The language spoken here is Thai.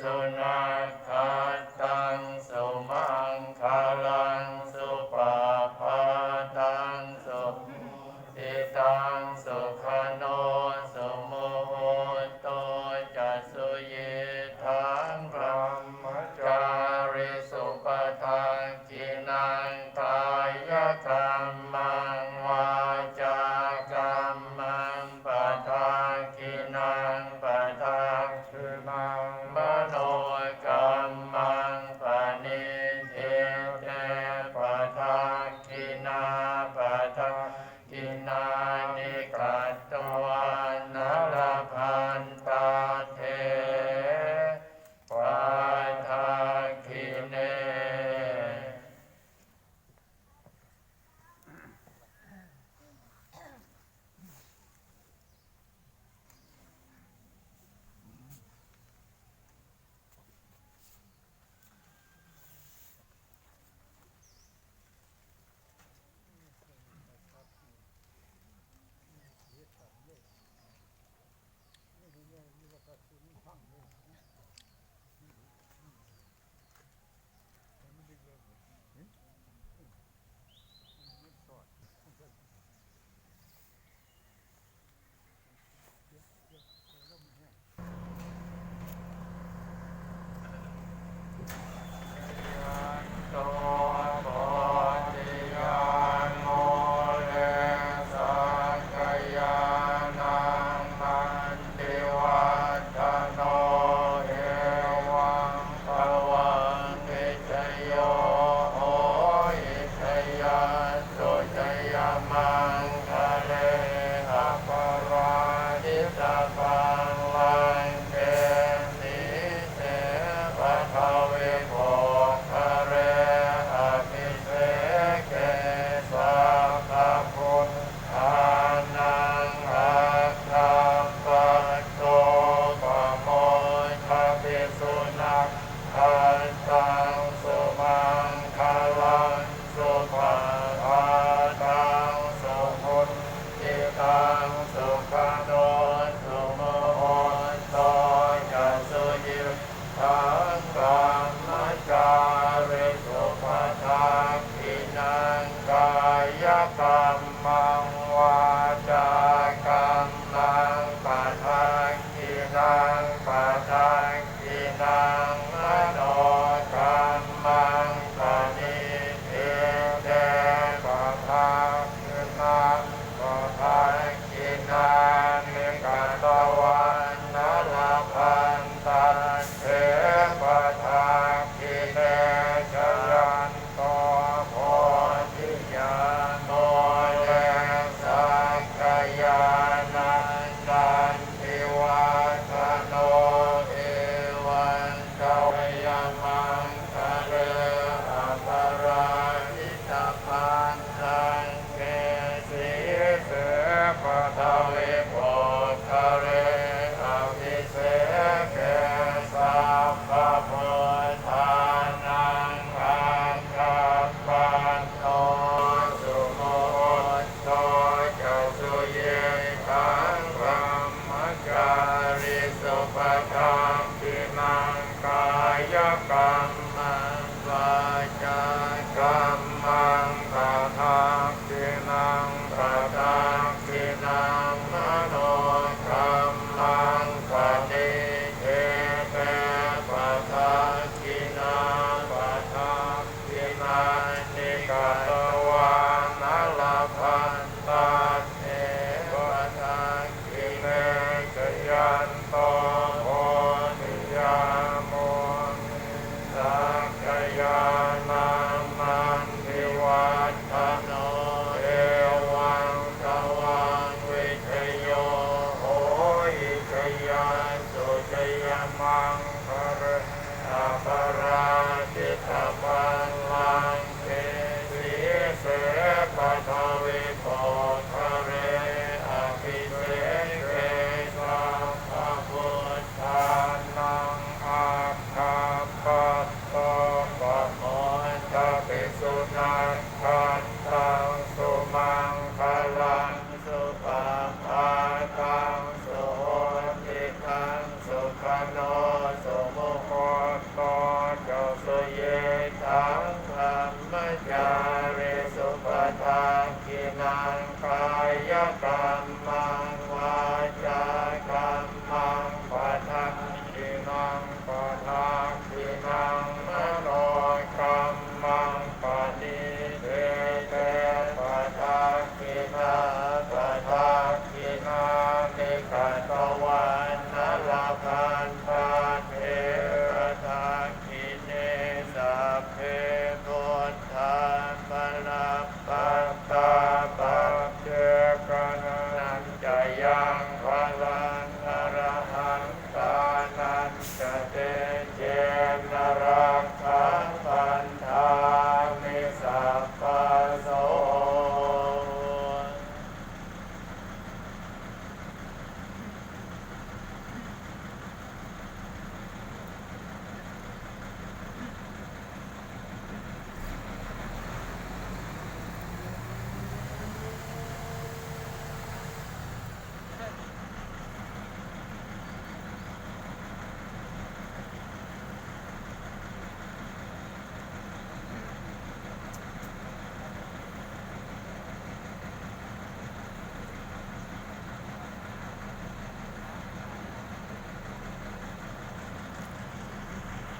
สุนัขตังสุมา สัมมาจาริสุปทาคินังกายกรรมังาจากรรมังปัทาคินังปัทาคินังมโนกรรมังปณิเทเตปทาคินังปทาคินังนิกตวันนลพันตัเท จักกัง